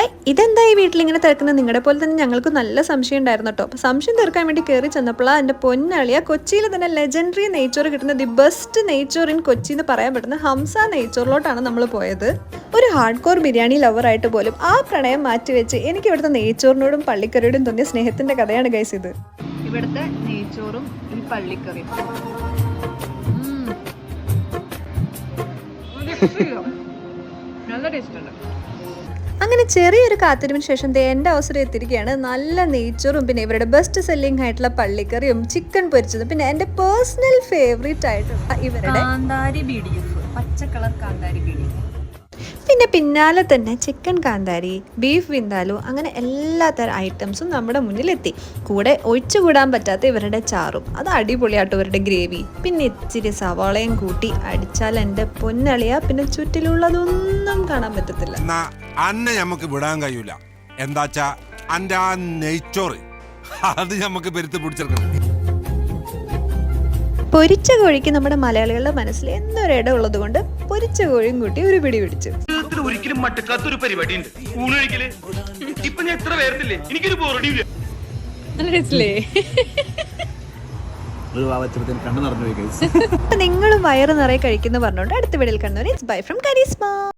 High ഇതെന്താ ഈ വീട്ടിലിങ്ങനെ തിരക്കുന്നത്? നിങ്ങളുടെ പോലെ തന്നെ ഞങ്ങൾക്ക് നല്ല സംശയം ഉണ്ടായിരുന്നു കേട്ടോ അപ്പോൾ സംശയം തീർക്കാൻ വേണ്ടി കയറി ചെന്നപ്പോഴാണ് എന്റെ പൊന്നളിയ കൊച്ചിയിൽ തന്നെ ലെജൻഡറി നെയ്ച്ചോറ് കിട്ടുന്ന the best neichor in Kochi എന്ന് പറയാൻ പറ്റുന്ന ഹംസ നെയ്ച്ചോറിലോട്ടാണ് നമ്മൾ പോയത്. ഒരു ഹാർഡ് കോർ ബിരിയാണി ലവറായിട്ട് പോലും ആ പ്രണയം മാറ്റിവെച്ച് എനിക്ക് ഇവിടുത്തെ നെയ്ച്ചോറിനോടും പള്ളിക്കറിയോടും തോന്നിയ സ്നേഹത്തിന്റെ കഥയാണ് ഗൈസ് ഇത്. ഇവിടുത്തെ നെയ്ച്ചോറും ഈ പള്ളിക്കറിയും. നല്ല ടേസ്റ്റ് ഉണ്ട്. അങ്ങനെ ചെറിയൊരു കാത്തിരിപ്പിന് ശേഷം ദേ എന്റെ അവസരം എത്തിയിരിക്കുകയാണ്. നല്ല നെയ്ച്ചോറും പിന്നെ ഇവരുടെ ബെസ്റ്റ് സെല്ലിംഗ് ആയിട്ടുള്ള പള്ളിക്കറിയും ചിക്കൻ പൊരിച്ചതും പിന്നെ എന്റെ പേഴ്സണൽ ഫേവറേറ്റ് ആയിട്ടുള്ള ഇവരുടെ കാന്താരി പച്ച കളർ കാന്താരി ബി പിന്നെ പിന്നാലെ തന്നെ ചിക്കൻ കാന്താരി ബീഫ് വിന്താലു അങ്ങനെ എല്ലാത്തരം ഐറ്റംസും നമ്മുടെ മുന്നിലെത്തി. കൂടെ ഒഴിച്ചുകൂടാൻ പറ്റാത്ത ഇവരുടെ ചാറും അത് അടിപൊളിയാട്ടോ ഇവരുടെ ഗ്രേവി പിന്നെ ഇച്ചിരി സവാളയും കൂട്ടി അടിച്ചാൽ എന്റെ പൊന്നളിയ പിന്നെ ചുറ്റിലുള്ളതൊന്നും കാണാൻ പറ്റത്തില്ല. അന്നെ നമുക്ക് വിടാൻ കഴിയൂല. എന്താച്ചാ അന്റെ ആ നെയ്ച്ചോറ് അത് നമുക്ക് പെരുത്ത് പിടിച്ചെടുക്കണം. പൊരിച്ച കോഴിക്ക് നമ്മുടെ മലയാളികളുടെ മനസ്സിൽ എന്തൊരിട ഉള്ളത് കൊണ്ട് പൊരിച്ച കോഴിയും കൂട്ടി ഒരു പിടി പിടിച്ചു. ജീവിതത്തിൽ ഒരിക്കലും മട്ടക്കാത്തൊരു പരിപാടി ഉണ്ട് ഇപ്പൊ ഞാൻ എത്ര എനിക്കൊരു ബോറടിയില്ല. നിങ്ങളും വയറ് നിറയെ കഴിക്കുന്നു പറഞ്ഞുകൊണ്ട് അടുത്ത വീടിൽ Kannur it's bye from Karisma